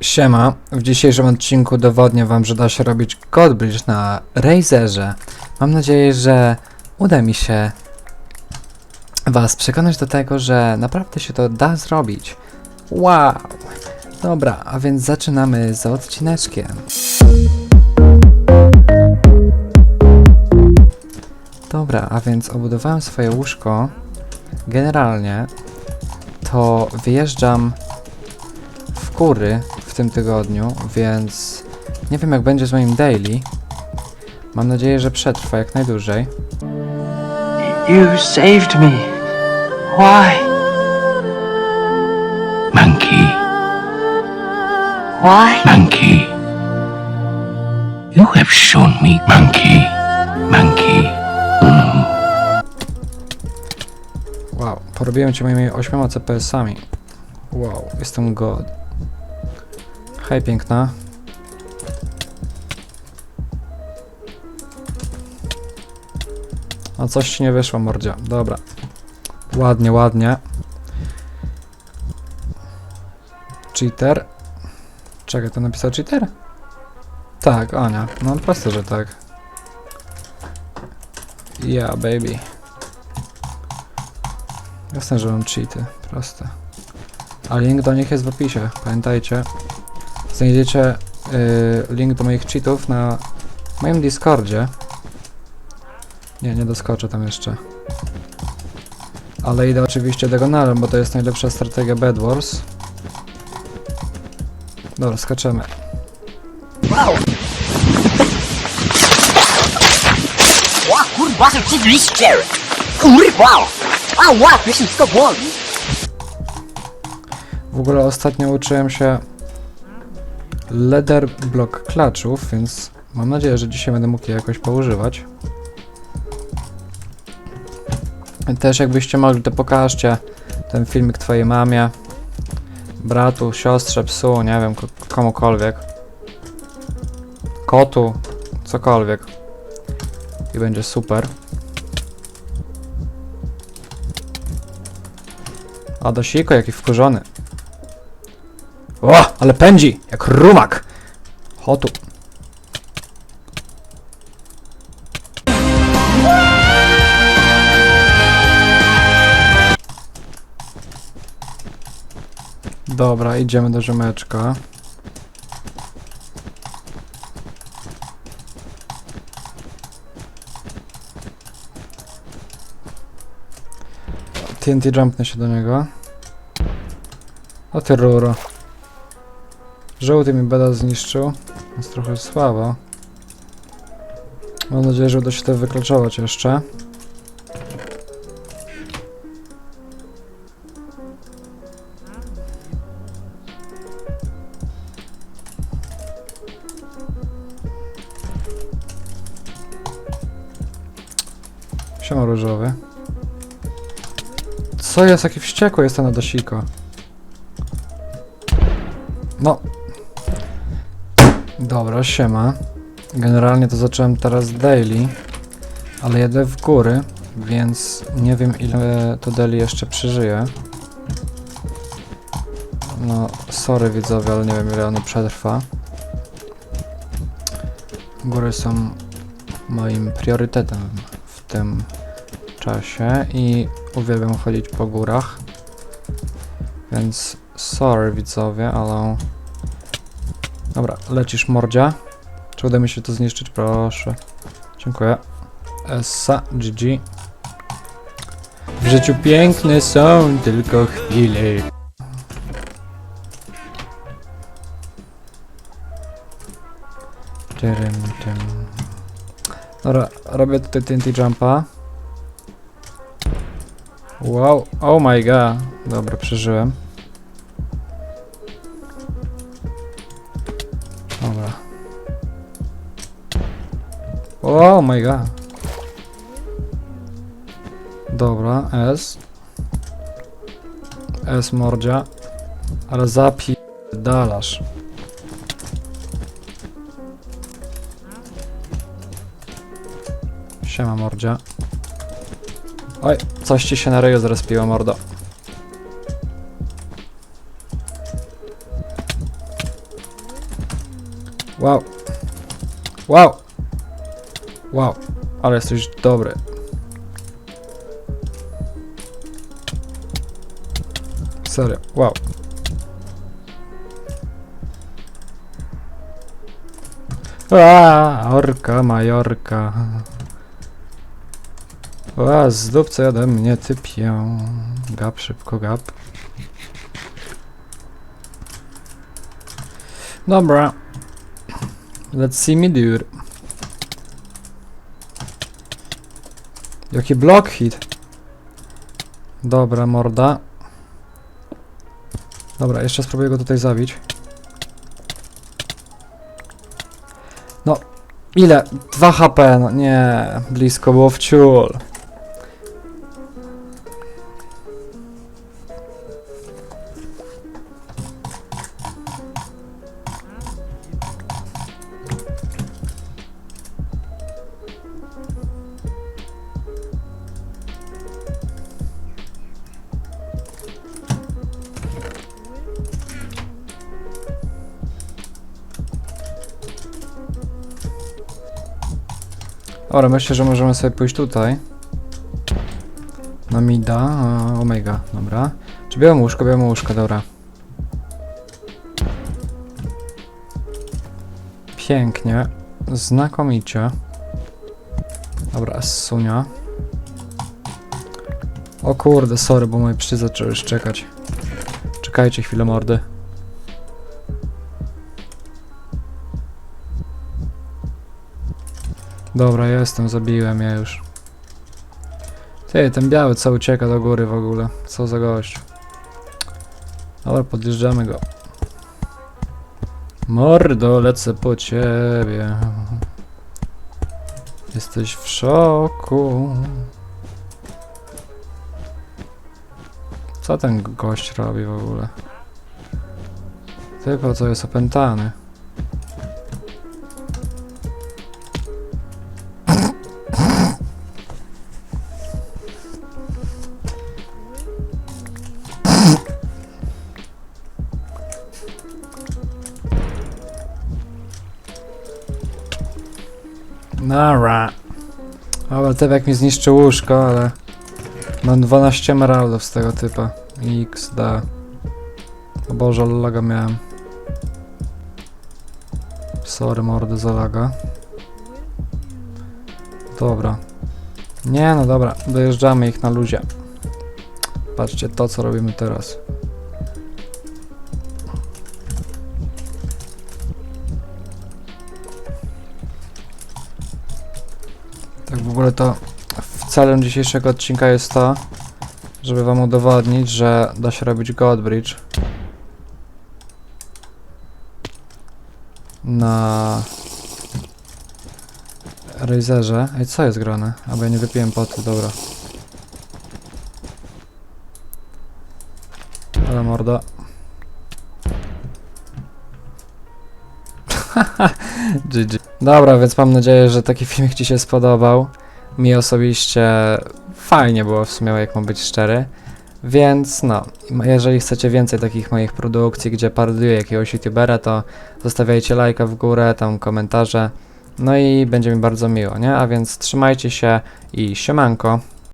Siema, w dzisiejszym odcinku udowodnię wam, że da się robić Codebridge na Razerze. Mam nadzieję, że uda mi się was przekonać do tego, że naprawdę się to da zrobić. Wow! Dobra, a więc zaczynamy z odcineczkiem. Dobra, a więc obudowałem swoje łóżko. Generalnie to wyjeżdżam w w tym tygodniu, więc nie wiem jak będzie z moim daily. Mam nadzieję, że przetrwa jak najdłużej. You saved me. Why? Monkey, Why? monkey. You have shown me, monkey, monkej. Wow, porobiłem cię moimi 8 CPS-ami. Wow, jestem god. Hej piękna. A coś ci nie wyszło, mordzia. Dobra. Ładnie, ładnie. Cheater. Czekaj, to napisał cheater? Tak, Ania. No proste, że tak. Yeah, baby. Jasne, że mam cheaty. Proste. A link do nich jest w opisie. Pamiętajcie. Znajdziecie y, link do moich cheatów na moim Discordzie. Nie, nie doskoczę tam jeszcze. Ale idę oczywiście diagonalem, bo to jest najlepsza strategia Bed Wars. Dobra, skaczemy. Wow, kurwa, to oczywiście! Kurwa! A, wow, wszystko boli! W ogóle ostatnio uczyłem się leather block klaczów, więc mam nadzieję, że dzisiaj będę mógł je jakoś poużywać. Też jakbyście mogli, to pokażcie ten filmik twojej mamie, bratu, siostrze, psu, nie wiem, ko- komukolwiek. Kotu, cokolwiek. I będzie super. A Dosiko, jaki wkurzony. O, ale pędzi, jak rumak. Hotu. Dobra, idziemy do rzemeczka. TNT jumpnę się do niego. O ty ruro. Żółty mi beda zniszczył, więc trochę słabo. Mam nadzieję, że uda się to wyklaczować jeszcze. Siema różowy. Co jest? Jaki wściekły jestem na Dosiko. No. Dobra, siema. Generalnie to zacząłem teraz daily, ale jedę w góry, więc nie wiem ile to daily jeszcze przeżyje. No, sorry widzowie, ale nie wiem ile ono przetrwa. Góry są moim priorytetem w tym czasie i uwielbiam chodzić po górach. Więc sorry widzowie, ale... Dobra, lecisz mordzia. Czy uda mi się to zniszczyć? Proszę. Dziękuję. Essa, GG. W życiu piękne są tylko chwile. Dobra, robię tutaj TNT jumpa. Wow, oh my god. Dobra, przeżyłem. Oh my god. Dobra, S. S mordzia. Ale zapierdalasz. Siema mordzia. Oj, coś ci się na ryju zrespiło, mordo. Wow. Wow. Wow. Ale jesteś dobry. Serio. Wow. A, orka, majorka. A, zdupce ode mnie typią. Gap, szybko gap. Dobra. Let's see me do Jaki block hit. Dobra, morda. Dobra, jeszcze spróbuję go tutaj zabić. No, ile? 2 HP, no nie, blisko było w ciul. Dobra, myślę, że możemy sobie pójść tutaj. Na mida, omega, dobra. Czy białe łóżko, białe łóżko, dobra. Pięknie, znakomicie. Dobra, sunia. O kurde, sorry, bo moje psy zaczęły szczekać. Czekajcie chwilę, mordy. Dobra, jestem, zabiłem je już. Ty, ten biały co ucieka do góry w ogóle. Co za gość. Dobra, podjeżdżamy go. Mordo, lecę po ciebie. Jesteś w szoku. Co ten gość robi w ogóle? Ty, po co jest opętany? Nara. Dobra, typek mi zniszczył łóżko, ale... Mam 12 emeraldów z tego typa. XD. O Boże, laga miałem. Sorry, mordy za laga. Dobra. Nie, no dobra, dojeżdżamy ich na luzie. Patrzcie to, co robimy teraz. Tak w ogóle to celem dzisiejszego odcinka jest to, żeby wam udowodnić, że da się robić Godbridge na Razerze. Ej, co jest grane? Albo ja nie wypiłem poty, dobra. Ale morda. GG. Dobra, więc mam nadzieję, że taki filmik Ci się spodobał. Mi osobiście fajnie było w sumie, jak mam być szczery. Więc no, jeżeli chcecie więcej takich moich produkcji, gdzie paroduję jakiegoś youtubera, to zostawiajcie lajka w górę, tam komentarze. No i będzie mi bardzo miło, nie? A więc trzymajcie się i siemanko.